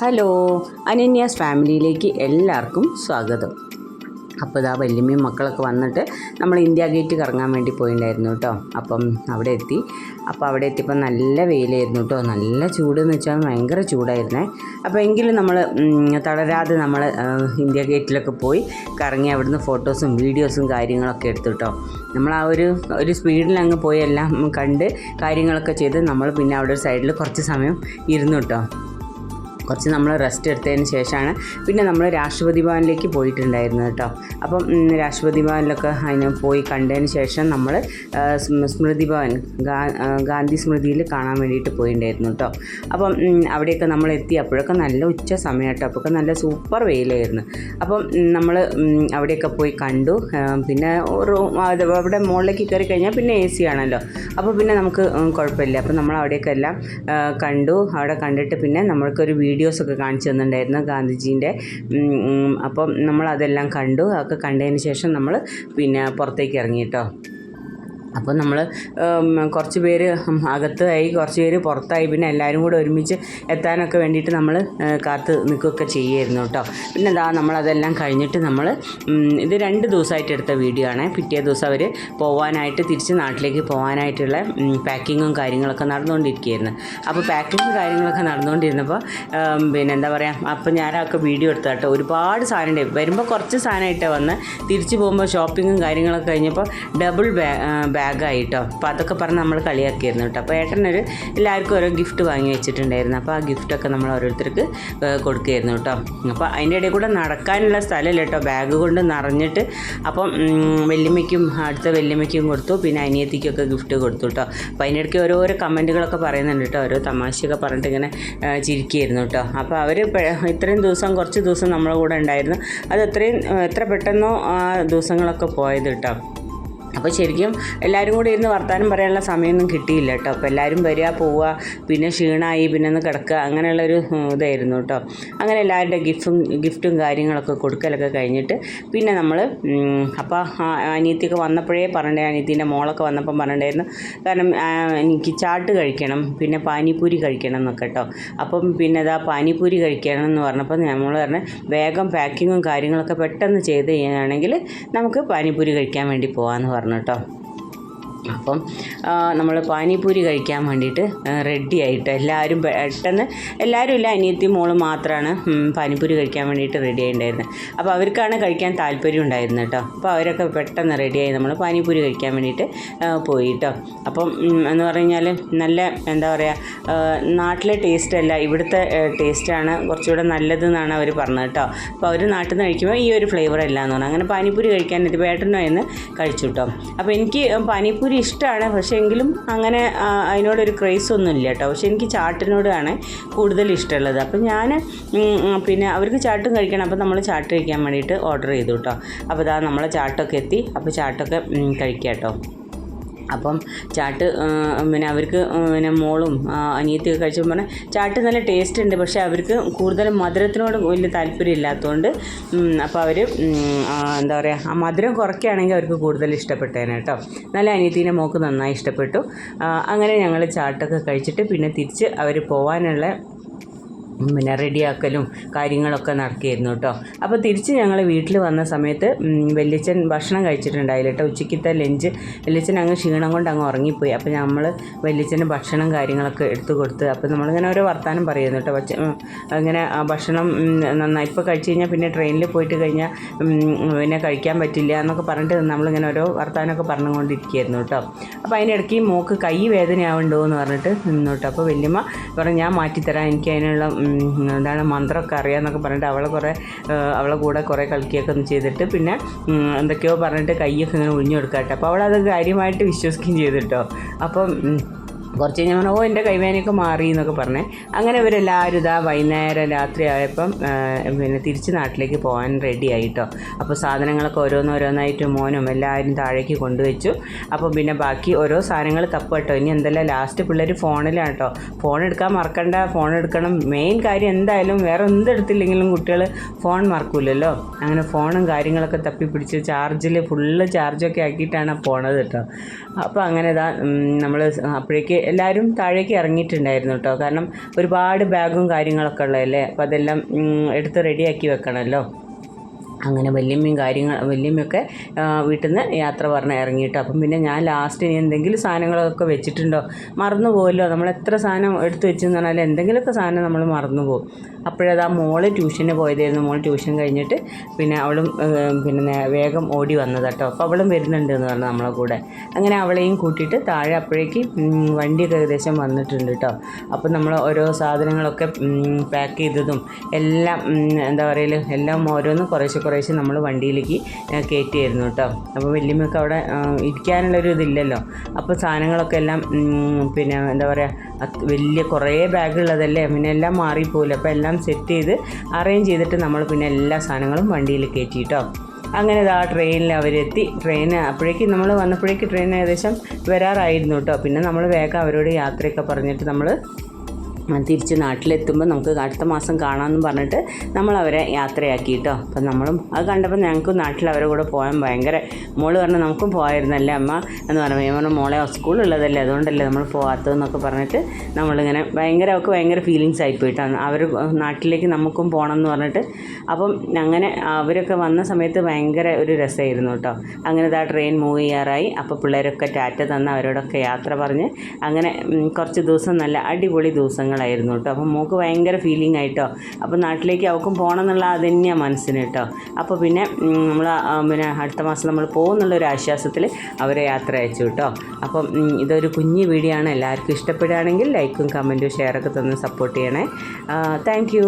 Hello അനന്യാസ് ഫാമിലിയിലേക്ക് എല്ലാവർക്കും സ്വാഗതം. അപ്പോൾ ഇതാ വല്യമ്മയും മക്കളൊക്കെ വന്നിട്ട് നമ്മൾ ഇന്ത്യ ഗേറ്റ് കറങ്ങാൻ വേണ്ടി പോയിണ്ടായിരുന്നു കേട്ടോ. അപ്പം അവിടെ എത്തി. അപ്പോൾ അവിടെ എത്തിയപ്പോൾ നല്ല വെയിലായിരുന്നു കേട്ടോ. നല്ല ചൂട് എന്ന് വെച്ചാൽ ഭയങ്കര ചൂടായിരുന്നേ. അപ്പോൾ എങ്കിലും നമ്മൾ തളരാതെ നമ്മൾ ഇന്ത്യ ഗേറ്റിലൊക്കെ പോയി കറങ്ങി അവിടുന്ന് ഫോട്ടോസും വീഡിയോസും കാര്യങ്ങളൊക്കെ എടുത്തു കേട്ടോ. നമ്മൾ ആ ഒരു ഒരു സ്പീഡിൽ അങ്ങ് പോയി എല്ലാം കണ്ട് കാര്യങ്ങളൊക്കെ ചെയ്ത് നമ്മൾ പിന്നെ അവിടെ ഒരു സൈഡിൽ കുറച്ച് സമയം ഇരുന്നു കേട്ടോ. കുറച്ച് നമ്മൾ റെസ്റ്റ് എടുത്തതിന് ശേഷമാണ് പിന്നെ നമ്മൾ രാഷ്ട്രപതി ഭവനിലേക്ക് പോയിട്ടുണ്ടായിരുന്നു കേട്ടോ. അപ്പം രാഷ്ട്രപതി ഭവനിലൊക്കെ അതിന് പോയി കണ്ടതിന് ശേഷം നമ്മൾ സ്മൃതി ഭവൻ ഗാന്ധി സ്മൃതിയിൽ കാണാൻ വേണ്ടിയിട്ട് പോയിട്ടുണ്ടായിരുന്നു കേട്ടോ. അപ്പം അവിടെയൊക്കെ നമ്മൾ എത്തി അപ്പോഴൊക്കെ നല്ല ഉച്ച സമയം കേട്ടോ. അപ്പോഴൊക്കെ നല്ല സൂപ്പർ വെയിലായിരുന്നു. അപ്പം നമ്മൾ അവിടെയൊക്കെ പോയി കണ്ടു. പിന്നെ അവിടെ മുകളിലേക്ക് കയറി കഴിഞ്ഞാൽ പിന്നെ എ സി ആണല്ലോ. അപ്പോൾ പിന്നെ നമുക്ക് കുഴപ്പമില്ല. അപ്പോൾ നമ്മൾ അവിടെയൊക്കെ എല്ലാം കണ്ടു. അവിടെ കണ്ടിട്ട് പിന്നെ നമ്മൾക്കൊരു വീഡിയോസൊക്കെ കാണിച്ചു തന്നിട്ടുണ്ടായിരുന്നു ഗാന്ധിജീന്റെ. അപ്പം നമ്മൾ അതെല്ലാം കണ്ടു. അതൊക്കെ കണ്ടതിന് ശേഷം നമ്മൾ പിന്നെ പുറത്തേക്ക് ഇറങ്ങി കേട്ടോ. അപ്പോൾ നമ്മൾ കുറച്ച് പേര് അകത്തായി കുറച്ച് പേര് പുറത്തായി പിന്നെ എല്ലാവരും കൂടെ ഒരുമിച്ച് എത്താനൊക്കെ വേണ്ടിയിട്ട് നമ്മൾ കാത്ത് നിൽക്കുകയൊക്കെ ചെയ്യുമായിരുന്നു കേട്ടോ. പിന്നെ എന്താ നമ്മളതെല്ലാം കഴിഞ്ഞിട്ട് നമ്മൾ ഇത് രണ്ട് ദിവസമായിട്ട് എടുത്ത വീഡിയോ ആണ്. പിറ്റേ ദിവസം അവർ പോകാനായിട്ട് തിരിച്ച് നാട്ടിലേക്ക് പോകാനായിട്ടുള്ള പാക്കിങ്ങും കാര്യങ്ങളൊക്കെ നടന്നുകൊണ്ടിരിക്കുകയായിരുന്നു. അപ്പോൾ പാക്കിങ്ങും കാര്യങ്ങളൊക്കെ നടന്നുകൊണ്ടിരുന്നപ്പോൾ പിന്നെ എന്താ പറയുക അപ്പോൾ ഞാനൊക്കെ വീഡിയോ എടുത്ത കേട്ടോ. ഒരുപാട് സാധനം വരുമ്പോൾ കുറച്ച് സാധനമായിട്ടാണ് വന്ന് തിരിച്ച് പോകുമ്പോൾ ഷോപ്പിങ്ങും കാര്യങ്ങളൊക്കെ കഴിഞ്ഞപ്പോൾ ഡബിൾ ബാ ബാഗായി കേട്ടോ അപ്പോൾ അതൊക്കെ പറഞ്ഞ് നമ്മൾ കളിയാക്കിയിരുന്നു കേട്ടോ. അപ്പോൾ ഏട്ടനൊരു എല്ലാവർക്കും ഓരോ ഗിഫ്റ്റ് വാങ്ങി വെച്ചിട്ടുണ്ടായിരുന്നു. അപ്പോൾ ആ ഗിഫ്റ്റൊക്കെ നമ്മൾ ഓരോരുത്തർക്ക് കൊടുക്കുകയായിരുന്നു കേട്ടോ. അപ്പോൾ അതിന്റെ ഇടയിൽ കൂടെ നടക്കാനുള്ള സ്ഥലമില്ല കേട്ടോ. ബാഗ് കൊണ്ട് നിറഞ്ഞിട്ട് അപ്പം വെല്ലുമ്മയ്ക്കും അടുത്ത വെല്ലുമ്മയ്ക്കും കൊടുത്തു. പിന്നെ അനിയത്തിക്കൊക്കെ ഗിഫ്റ്റ് കൊടുത്തു കേട്ടോ. അപ്പോൾ അതിന്റെ ഇടയ്ക്ക് ഓരോരോ കമന്റുകളൊക്കെ പറയുന്നുണ്ട് കേട്ടോ. ഓരോ തമാശയൊക്കെ പറഞ്ഞിട്ട് ഇങ്ങനെ ചിരിക്കുകയായിരുന്നു കേട്ടോ. അപ്പോൾ അവർ ഇത്രയും ദിവസം കുറച്ച് ദിവസം നമ്മളെ കൂടെ ഉണ്ടായിരുന്നു. അത് എത്രയും എത്ര പെട്ടെന്നോ ആ ദിവസങ്ങളൊക്കെ പോയത് കേട്ടോ. അപ്പോൾ ശരിക്കും എല്ലാവരും കൂടി ഇരുന്ന് വർത്തമാനം പറയാനുള്ള സമയമൊന്നും കിട്ടിയില്ല കേട്ടോ. അപ്പോൾ എല്ലാവരും വരിക പോവുക പിന്നെ ക്ഷീണമായി പിന്നെ ഒന്ന് കിടക്കുക അങ്ങനെയുള്ളൊരു ഇതായിരുന്നു കേട്ടോ. അങ്ങനെ എല്ലാവരുടെ ഗിഫ്റ്റും ഗിഫ്റ്റും കാര്യങ്ങളൊക്കെ കൊടുക്കലൊക്കെ കഴിഞ്ഞിട്ട് പിന്നെ നമ്മൾ അപ്പോൾ അനിയത്തിയൊക്കെ വന്നപ്പോഴേ പറഞ്ഞേ അനിയത്തിന്റെ മോളൊക്കെ വന്നപ്പം പറഞ്ഞിട്ടുണ്ടായിരുന്നു. കാരണം എനിക്ക് ചാട്ട് കഴിക്കണം പിന്നെ പാനിപ്പൂരി കഴിക്കണം എന്നൊക്കെ കേട്ടോ. അപ്പം പിന്നെ അതാ പാനിപ്പൂരി കഴിക്കണം എന്ന് പറഞ്ഞപ്പോൾ നമ്മൾ പറഞ്ഞ വേഗം പാക്കിങ്ങും കാര്യങ്ങളൊക്കെ പെട്ടെന്ന് ചെയ്ത് ചെയ്യുകയാണെങ്കിൽ നമുക്ക് പാനിപ്പൂരി കഴിക്കാൻ വേണ്ടി പോകാമെന്ന് പറഞ്ഞു. കേട്ടോ. അപ്പം നമ്മൾ പാനിപൂരി കഴിക്കാൻ വേണ്ടിയിട്ട് റെഡി ആയിട്ട് എല്ലാവരും പെട്ടെന്ന് എല്ലാവരും ഇല്ല അനിയത്തി മോൾ മാത്രമാണ് പാനിപൂരി കഴിക്കാൻ വേണ്ടിയിട്ട് റെഡി ആയിട്ടുണ്ടായിരുന്നത് അപ്പോൾ അവർക്കാണ് കഴിക്കാൻ താല്പര്യം ഉണ്ടായിരുന്നത് കേട്ടോ അപ്പോൾ അവരൊക്കെ പെട്ടെന്ന് റെഡിയായി നമ്മൾ പാനിപൂരി കഴിക്കാൻ വേണ്ടിയിട്ട് പോയി കേട്ടോ അപ്പം എന്ന് പറഞ്ഞു കഴിഞ്ഞാൽ നല്ല എന്താ പറയുക നാട്ടിലെ ടേസ്റ്റ് അല്ല ഇവിടുത്തെ ടേസ്റ്റാണ് കുറച്ചുകൂടെ നല്ലതെന്നാണ് അവർ പറഞ്ഞത് കേട്ടോ അപ്പോൾ അവർ നാട്ടിൽ നിന്ന് കഴിക്കുമ്പോൾ ഈ ഒരു ഫ്ലേവർ അല്ല എന്ന് പറഞ്ഞു. അങ്ങനെ പാനിപൂരി കഴിക്കാൻ ഇത് വേട്ടനോ എന്ന് കഴിച്ചു കേട്ടോ അപ്പോൾ എനിക്ക് പാനിപ്പൂരി ഇഷ്ടമാണ് പക്ഷേ എങ്കിലും അങ്ങനെ അതിനോടൊരു ക്രേസ് ഒന്നും ഇല്ല കേട്ടോ. പക്ഷേ എനിക്ക് ചാട്ടിനോടാണ് കൂടുതൽ ഇഷ്ടമുള്ളത്. അപ്പോൾ ഞാൻ പിന്നെ അവർക്ക് ചാട്ടും കഴിക്കണം. അപ്പോൾ നമ്മൾ ചാട്ട് കഴിക്കാൻ വേണ്ടിയിട്ട് ഓർഡർ ചെയ്തു കേട്ടോ. അപ്പോൾ ഇതാ നമ്മളെ ചാട്ടൊക്കെ എത്തി. അപ്പോൾ ചാട്ടൊക്കെ കഴിക്കാം കേട്ടോ. അപ്പം ചാട്ട് പിന്നെ അവർക്ക് പിന്നെ മോളും അനിയത്തിയൊക്കെ കഴിച്ചപ്പോൾ പറഞ്ഞാൽ ചാട്ട് നല്ല ടേസ്റ്റ് ഉണ്ട്. പക്ഷേ അവർക്ക് കൂടുതലും മധുരത്തിനോട് വലിയ താല്പര്യം ഇല്ലാത്തതുകൊണ്ട് അപ്പോൾ അവർ എന്താ പറയുക ആ മധുരം കുറയ്ക്കുകയാണെങ്കിൽ അവർക്ക് കൂടുതൽ ഇഷ്ടപ്പെട്ടേനെ കേട്ടോ. നല്ല അനിയത്തീന്റെ മോക്ക് നന്നായി ഇഷ്ടപ്പെട്ടു. അങ്ങനെ ഞങ്ങൾ ചാട്ടൊക്കെ കഴിച്ചിട്ട് പിന്നെ തിരിച്ച് അവർ പോകാനുള്ള പിന്നെ റെഡിയാക്കലും കാര്യങ്ങളൊക്കെ നടക്കുകയായിരുന്നു കേട്ടോ. അപ്പോൾ തിരിച്ച് ഞങ്ങൾ വീട്ടിൽ വന്ന സമയത്ത് വെല്ലിച്ചൻ ഭക്ഷണം കഴിച്ചിട്ടുണ്ടായില്ല കേട്ടോ. ഉച്ചയ്ക്കത്തെ ലഞ്ച് വല്യച്ഛൻ അങ്ങ് ക്ഷീണം കൊണ്ട് അങ്ങ് ഉറങ്ങിപ്പോയി. അപ്പോൾ നമ്മൾ വല്യച്ഛന് ഭക്ഷണം കാര്യങ്ങളൊക്കെ എടുത്തു കൊടുത്ത് അപ്പോൾ നമ്മളിങ്ങനെ ഓരോ വർത്തമാനം പറയുന്നു കേട്ടോ. പക്ഷേ അങ്ങനെ ഭക്ഷണം നന്നായി. ഇപ്പോൾ കഴിച്ച് കഴിഞ്ഞാൽ പിന്നെ ട്രെയിനിൽ പോയിട്ട് കഴിഞ്ഞാൽ പിന്നെ കഴിക്കാൻ പറ്റില്ല എന്നൊക്കെ പറഞ്ഞിട്ട് നമ്മളിങ്ങനെ ഓരോ വർത്തമാനമൊക്കെ പറഞ്ഞുകൊണ്ടിരിക്കുകയായിരുന്നു കേട്ടോ. അപ്പോൾ അതിനിടയ്ക്ക് മോക്ക് കൈ വേദനയാവുണ്ടോ എന്ന് പറഞ്ഞിട്ട് നിന്നു കേട്ടോ. അപ്പോൾ വല്യമ്മ പറഞ്ഞു ഞാൻ മാറ്റിത്തരാം. എനിക്ക് അതിനുള്ള എന്താണ് മന്ത്രമൊക്കെ അറിയാമെന്നൊക്കെ പറഞ്ഞിട്ട് അവളെ കുറേ അവളെ കൂടെ കുറേ കളിക്കുകയൊക്കെ ഒന്ന് ചെയ്തിട്ട് പിന്നെ എന്തൊക്കെയോ പറഞ്ഞിട്ട് കൈയൊക്കെ ഇങ്ങനെ ഒഴിഞ്ഞു കൊടുക്കാട്ടെ. അപ്പോൾ അവളത് കാര്യമായിട്ട് വിശ്വസിക്കുകയും ചെയ്തിട്ടോ. അപ്പം കുറച്ച് കഴിഞ്ഞാൽ പറഞ്ഞു ഓ എന്റെ കൈവേനയൊക്കെ മാറി എന്നൊക്കെ പറഞ്ഞേ. അങ്ങനെ ഇവരെല്ലാവരും ഇതാ വൈകുന്നേരം രാത്രി ആയപ്പം പിന്നെ തിരിച്ച് നാട്ടിലേക്ക് പോകാൻ റെഡി ആയിട്ടോ. അപ്പോൾ സാധനങ്ങളൊക്കെ ഓരോന്നോരോന്നായിട്ട് മോനും എല്ലാവരും താഴേക്ക് കൊണ്ടുവച്ചു. അപ്പോൾ പിന്നെ ബാക്കി ഓരോ സാധനങ്ങൾ തപ്പ് കേട്ടോ ഇനി എന്തല്ല ലാസ്റ്റ് പിള്ളേർ ഫോണിലാണ് കേട്ടോ ഫോൺ എടുക്കാൻ മറക്കണ്ട. ഫോൺ എടുക്കണം. മെയിൻ കാര്യം എന്തായാലും വേറെ എന്തെടുത്തില്ലെങ്കിലും കുട്ടികൾ ഫോൺ മറക്കൂലല്ലോ. അങ്ങനെ ഫോണും കാര്യങ്ങളൊക്കെ തപ്പിപ്പിടിച്ച് ചാർജിൽ ഫുള്ള് ചാർജൊക്കെ ആക്കിയിട്ടാണ് പോണത് കേട്ടോ. അപ്പോൾ അങ്ങനെ ഇതാ നമ്മൾ അപ്പോഴേക്ക് എല്ലാവരും താഴേക്ക് ഇറങ്ങിയിട്ടുണ്ടായിരുന്നു കേട്ടോ. കാരണം ഒരുപാട് ബാഗും കാര്യങ്ങളൊക്കെ ഉള്ളതല്ലേ? അപ്പോൾ അതെല്ലാം എടുത്ത് റെഡിയാക്കി വെക്കണമല്ലോ. അങ്ങനെ വല്യമ്മയും കാര്യങ്ങൾ വല്യമ്മയൊക്കെ വീട്ടിൽ നിന്ന് യാത്ര പറഞ്ഞ് ഇറങ്ങിയിട്ട്. അപ്പം പിന്നെ ഞാൻ ലാസ്റ്റ് ഇനി എന്തെങ്കിലും സാധനങ്ങളൊക്കെ വെച്ചിട്ടുണ്ടോ? മറന്നു പോകുമല്ലോ നമ്മൾ എത്ര സാധനം എടുത്ത് വെച്ചെന്ന് പറഞ്ഞാൽ എന്തെങ്കിലുമൊക്കെ സാധനം നമ്മൾ മറന്നു പോകും അപ്പോഴത് ആ മോൾ ട്യൂഷന് പോയതായിരുന്നു. മോൾ ട്യൂഷൻ കഴിഞ്ഞിട്ട് പിന്നെ അവളും പിന്നെ വേഗം ഓടി വന്നത് കേട്ടോ അപ്പോൾ അവളും വരുന്നുണ്ട് എന്ന് പറഞ്ഞു നമ്മളെ കൂടെ. അങ്ങനെ അവളെയും കൂട്ടിയിട്ട് താഴെ അപ്പോഴേക്ക് വണ്ടിയൊക്കെ ഏകദേശം വന്നിട്ടുണ്ട് കേട്ടോ അപ്പോൾ നമ്മൾ ഓരോ സാധനങ്ങളൊക്കെ പാക്ക് ചെയ്തതും എല്ലാം എന്താ പറയുക എല്ലാം ഓരോന്ന് കുറേശ്ശെ കുറേശ്ശെ നമ്മൾ വണ്ടിയിലേക്ക് കയറ്റിയായിരുന്നു കേട്ടോ. അപ്പോൾ വല്യമ്മയൊക്കെ അവിടെ ഇരിക്കാനുള്ളൊരു ഇതില്ലല്ലോ. അപ്പോൾ സാധനങ്ങളൊക്കെ എല്ലാം പിന്നെ എന്താ പറയുക വലിയ കുറേ ബാഗുള്ളതല്ലേ? പിന്നെ എല്ലാം മാറിപ്പോയില്ല? അപ്പോൾ എല്ലാം സെറ്റ് ചെയ്ത് അറേഞ്ച് ചെയ്തിട്ട് നമ്മൾ പിന്നെ എല്ലാ സാധനങ്ങളും വണ്ടിയിൽ കയറ്റി കേട്ടോ. അങ്ങനെ ആ ട്രെയിനിൽ അവരെത്തി. ട്രെയിൻ അപ്പോഴേക്കും നമ്മൾ വന്നപ്പോഴേക്ക് ട്രെയിൻ ഏകദേശം വരാറായിരുന്നു കേട്ടോ. പിന്നെ നമ്മൾ വേഗം അവരോട് യാത്രയൊക്കെ പറഞ്ഞിട്ട് നമ്മൾ തിരിച്ച് നാട്ടിലെത്തുമ്പോൾ നമുക്ക് അടുത്ത മാസം കാണാമെന്ന് പറഞ്ഞിട്ട് നമ്മൾ അവരെ യാത്രയാക്കി കേട്ടോ അപ്പം നമ്മളും അത് കണ്ടപ്പോൾ ഞങ്ങൾക്ക് നാട്ടിൽ അവരെ കൂടെ പോകാൻ ഭയങ്കര മോൾ പറഞ്ഞു നമുക്കും പോകായിരുന്നല്ലേ അമ്മ? എന്ന് പറഞ്ഞു. ഞാൻ പറഞ്ഞു മോളെ സ്കൂളുള്ളതല്ലേ അതുകൊണ്ടല്ലേ നമ്മൾ പോകാത്തതെന്നൊക്കെ പറഞ്ഞിട്ട് നമ്മളിങ്ങനെ ഭയങ്കര അവർക്ക് ഭയങ്കര ഫീലിങ്സ് ആയിപ്പോയിട്ടാണ് അവർ നാട്ടിലേക്ക് നമുക്കും പോകണം എന്ന് പറഞ്ഞിട്ട് അപ്പം അങ്ങനെ അവരൊക്കെ വന്ന സമയത്ത് ഭയങ്കര ഒരു രസമായിരുന്നു കേട്ടോ അങ്ങനെ ആ ട്രെയിൻ മൂവ് ചെയ്യാറായി. അപ്പോൾ പിള്ളേരൊക്കെ ടാറ്റ തന്ന് അവരോടൊക്കെ യാത്ര പറഞ്ഞ് അങ്ങനെ കുറച്ച് ദിവസം നല്ല അടിപൊളി ദിവസങ്ങളായിരുന്നു കേട്ടോ അപ്പം മോൾക്ക് ഭയങ്കര ഫീലിംഗ് ആയിട്ടോ അപ്പോൾ നാട്ടിലേക്ക് അവൾക്കും പോകണം എന്നുള്ള അത് തന്നെയാണ് മനസ്സിന് കേട്ടോ അപ്പോൾ പിന്നെ നമ്മൾ പിന്നെ അടുത്ത മാസം നമ്മൾ പോകുന്നുള്ളൊരു ആശ്വാസത്തിൽ അവരെ യാത്ര അയച്ചു കേട്ടോ അപ്പം ഇതൊരു കുഞ്ഞു വീഡിയോ ആണ് എല്ലാവർക്കും ഇഷ്ടപ്പെടുകയാണെങ്കിൽ ലൈക്കും കമന്റും ഷെയറൊക്കെ തന്ന് സപ്പോർട്ട് ചെയ്യണേ താങ്ക്